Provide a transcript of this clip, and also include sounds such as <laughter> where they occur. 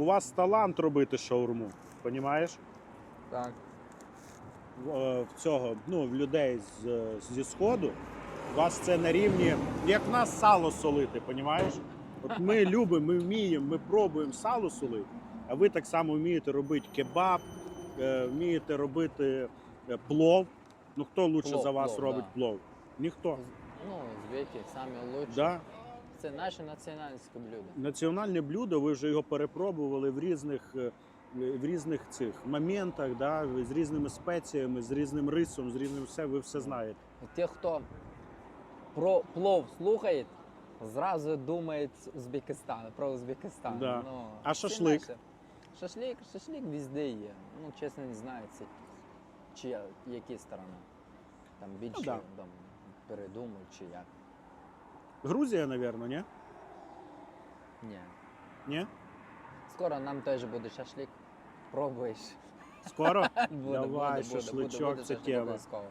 у вас талант робити шаурму, понімаєш? Так. В, е, в цього, ну, в людей з, зі сходу. У вас це на рівні, як в нас сало солити, понімаєш? От ми <laughs> любимо, ми вміємо, ми пробуємо сало солити, а ви так само вмієте робити кебаб, е, вмієте робити е, плов. Ну хто лучше Плов, за вас плов, робить да. плов? Ніхто. Ну, звики самі лучші. Да? Це наше національське блюдо. Національне блюдо, ви вже його перепробували в різних, е, в різних цих моментах, да? з різними спеціями, з різним рисом, з різним все, ви все знаєте. Ті, хто про плов слухає, зразу думає Узбекистан, про Узбекистан. Да. Ну, А шашлик? наше. Шашлик, шашлик везде є. Ну, чесно, не знаю, це чия, які сторона. Там більше Ну, да. там, передумав чи як. Грузія, наверное, не? Ні. Ні? Скоро нам теж буде шашлик. Пробуєш. Скоро? <laughs> Буде, Давай, буде, буде, шашличок, буде, буде це теж тема. обов'язково.